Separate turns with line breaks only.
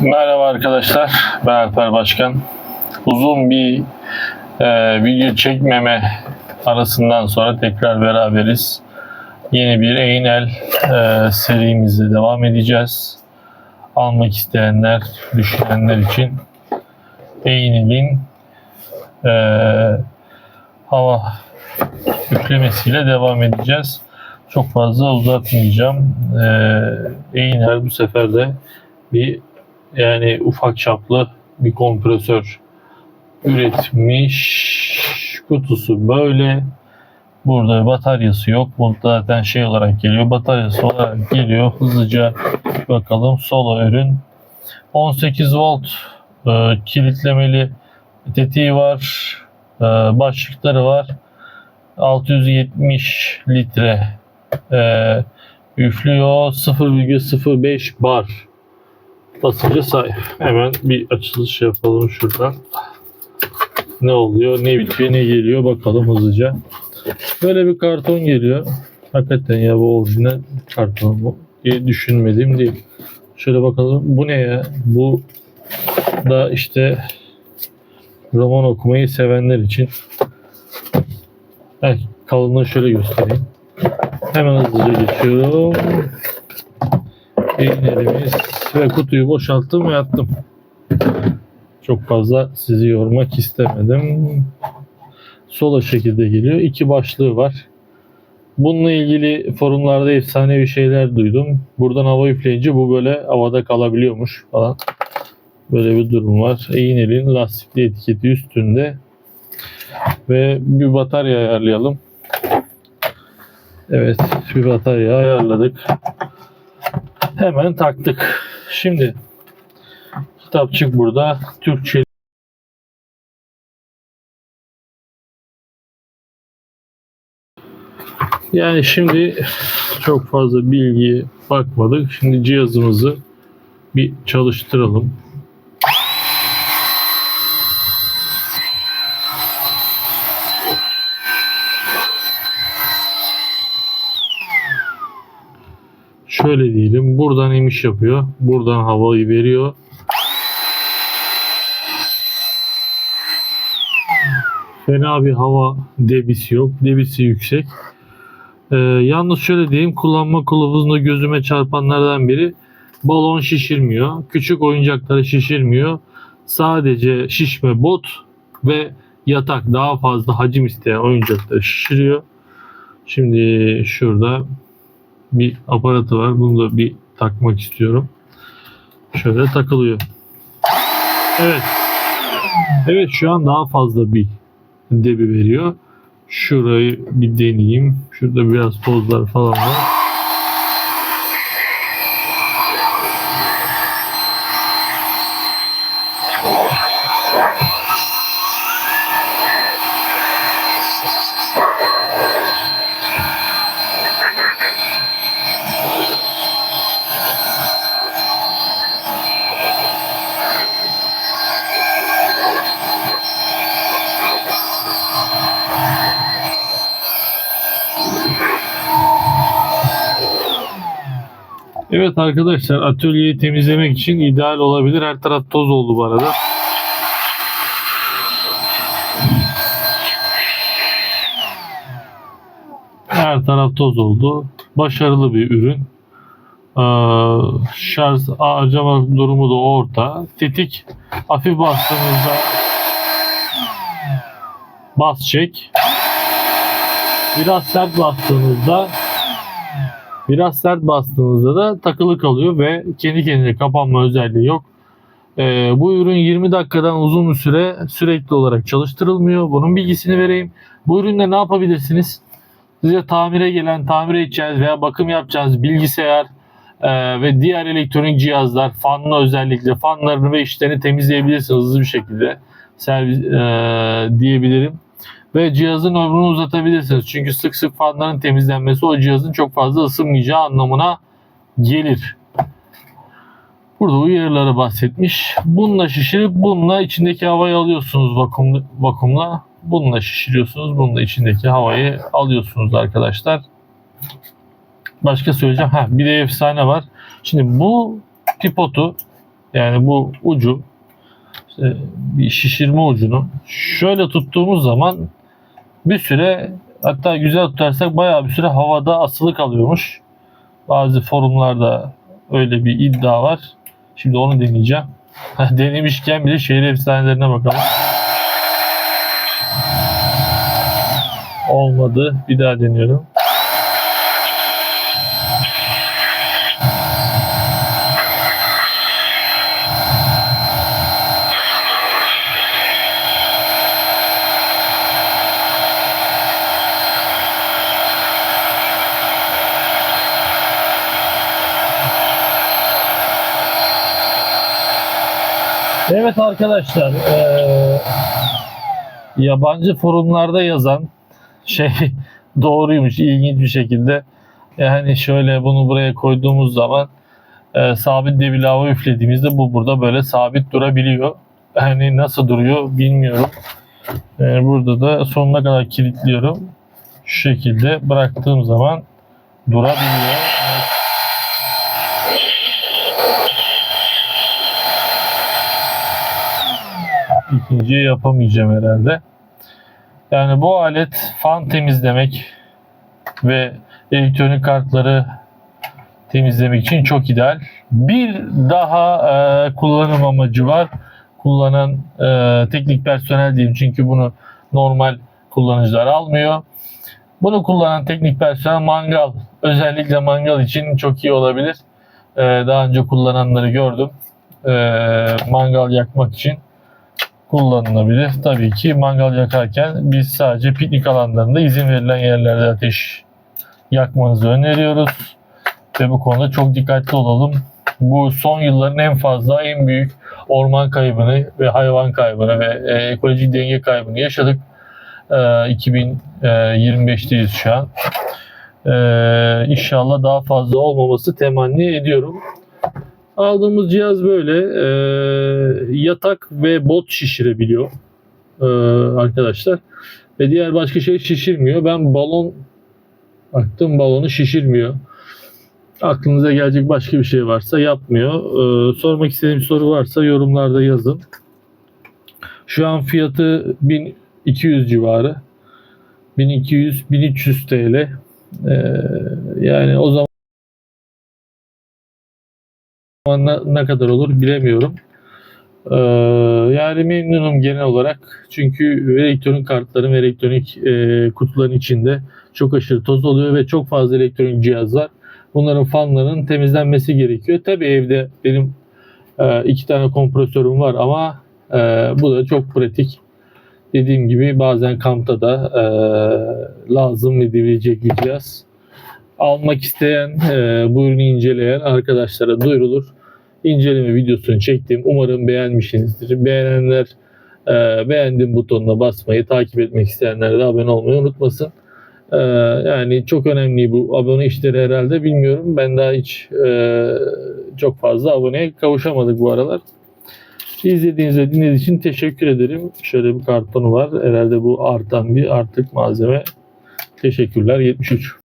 Merhaba arkadaşlar, ben Alper Başkan. Uzun bir e, video çekmeme arasından sonra tekrar beraberiz. Yeni bir Eynel e, serimizle devam edeceğiz. Almak isteyenler, düşünenler için Eynel'in e, hava yüklemesiyle devam edeceğiz. Çok fazla uzatmayacağım. E, Eynel bu sefer de bir yani ufak çaplı bir kompresör üretmiş. Kutusu böyle. Burada bataryası yok. Bu zaten şey olarak geliyor. Bataryası olarak geliyor. Hızlıca bakalım. Solo ürün. 18 volt e, kilitlemeli tetiği var. E, başlıkları var. 670 litre e, üflüyor. 0,05 bar basınca sahip. Hemen bir açılış yapalım şuradan. Ne oluyor, ne bitiyor, ne geliyor bakalım hızlıca. Böyle bir karton geliyor. Hakikaten ya bu orijinal karton mu diye düşünmedim değil. Şöyle bakalım. Bu ne ya? Bu da işte roman okumayı sevenler için. Evet, kalınlığı şöyle göstereyim. Hemen hızlıca geçiyorum. Peynirimiz ve kutuyu boşalttım ve attım. Çok fazla sizi yormak istemedim. Sola şekilde geliyor. İki başlığı var. Bununla ilgili forumlarda efsanevi şeyler duydum. Buradan hava üfleyince bu böyle havada kalabiliyormuş falan. Böyle bir durum var. Eynel'in lastikli etiketi üstünde. Ve bir batarya ayarlayalım. Evet bir batarya ayarladık. Hemen taktık. Şimdi kitapçık burada. Türkçe Yani şimdi çok fazla bilgiye bakmadık. Şimdi cihazımızı bir çalıştıralım. Şöyle diyelim. Buradan emiş yapıyor. Buradan havayı veriyor. Fena bir hava debisi yok. Debisi yüksek. Ee, yalnız şöyle diyeyim. Kullanma kılavuzunda gözüme çarpanlardan biri balon şişirmiyor. Küçük oyuncakları şişirmiyor. Sadece şişme bot ve yatak daha fazla hacim isteyen oyuncakları şişiriyor. Şimdi şurada bir aparatı var. Bunu da bir takmak istiyorum. Şöyle takılıyor. Evet. Evet şu an daha fazla bir debi veriyor. Şurayı bir deneyeyim. Şurada biraz tozlar falan var. Evet arkadaşlar atölyeyi temizlemek için ideal olabilir. Her taraf toz oldu bu arada. Her taraf toz oldu. Başarılı bir ürün. Ee, şarj harcama durumu da orta. Tetik hafif bastığınızda bas çek. Biraz sert bastığınızda Biraz sert bastığınızda da takılı kalıyor ve kendi kendine kapanma özelliği yok. Ee, bu ürün 20 dakikadan uzun bir süre sürekli olarak çalıştırılmıyor. Bunun bilgisini vereyim. Bu ürünle ne yapabilirsiniz? Size tamire gelen, tamir edeceğiz veya bakım yapacağınız bilgisayar e, ve diğer elektronik cihazlar, fanlı özellikle fanlarını ve işlerini temizleyebilirsiniz hızlı bir şekilde. Servis e, diyebilirim ve cihazın ömrünü uzatabilirsiniz. Çünkü sık sık fanların temizlenmesi o cihazın çok fazla ısınmayacağı anlamına gelir. Burada uyarıları bahsetmiş. Bununla şişirip bununla içindeki havayı alıyorsunuz vakum, vakumla. Bununla şişiriyorsunuz. Bununla içindeki havayı alıyorsunuz arkadaşlar. Başka söyleyeceğim. Ha, bir de efsane var. Şimdi bu pipotu Yani bu ucu işte bir şişirme ucunu şöyle tuttuğumuz zaman bir süre hatta güzel tutarsak bayağı bir süre havada asılı kalıyormuş. Bazı forumlarda öyle bir iddia var. Şimdi onu deneyeceğim. Denemişken bile şehir efsanelerine bakalım. Olmadı. Bir daha deniyorum. Evet arkadaşlar, eee, yabancı forumlarda yazan şey doğruymuş ilginç bir şekilde. Yani şöyle bunu buraya koyduğumuz zaman eee, sabit devirli hava üflediğimizde bu burada böyle sabit durabiliyor. Yani nasıl duruyor bilmiyorum. Eee, burada da sonuna kadar kilitliyorum. Şu şekilde bıraktığım zaman durabiliyor. Evet. İkinciyi yapamayacağım herhalde. Yani bu alet fan temizlemek ve elektronik kartları temizlemek için çok ideal. Bir daha e, kullanım amacı var. Kullanan e, teknik personel diyeyim çünkü bunu normal kullanıcılar almıyor. Bunu kullanan teknik personel mangal, özellikle mangal için çok iyi olabilir. E, daha önce kullananları gördüm. E, mangal yakmak için kullanılabilir. Tabii ki mangal yakarken biz sadece piknik alanlarında izin verilen yerlerde ateş yakmanızı öneriyoruz. Ve bu konuda çok dikkatli olalım. Bu son yılların en fazla en büyük orman kaybını ve hayvan kaybını ve e, ekolojik denge kaybını yaşadık. E, 2025'teyiz şu an. E, inşallah daha fazla olmaması temenni ediyorum. Aldığımız cihaz böyle e, yatak ve bot şişirebiliyor e, arkadaşlar. Ve diğer başka şey şişirmiyor. Ben balon baktım balonu şişirmiyor. Aklınıza gelecek başka bir şey varsa yapmıyor. E, sormak istediğim soru varsa yorumlarda yazın. Şu an fiyatı 1200 civarı. 1200-1300 TL. E, yani o zaman ne, ne kadar olur bilemiyorum. Ee, yani memnunum genel olarak. Çünkü elektronik kartların ve elektronik e, kutuların içinde çok aşırı toz oluyor ve çok fazla elektronik cihaz var. Bunların fanlarının temizlenmesi gerekiyor. Tabii evde benim e, iki tane kompresörüm var ama e, bu da çok pratik. Dediğim gibi bazen kampta da e, lazım edilecek bir cihaz almak isteyen, e, bu ürünü inceleyen arkadaşlara duyurulur. İnceleme videosunu çektim. Umarım beğenmişsinizdir. Beğenenler e, beğendim butonuna basmayı, takip etmek isteyenler de abone olmayı unutmasın. E, yani çok önemli bu abone işleri herhalde bilmiyorum. Ben daha hiç e, çok fazla aboneye kavuşamadık bu aralar. İzlediğiniz ve dinlediğiniz için teşekkür ederim. Şöyle bir kartonu var. Herhalde bu artan bir artık malzeme. Teşekkürler. 73.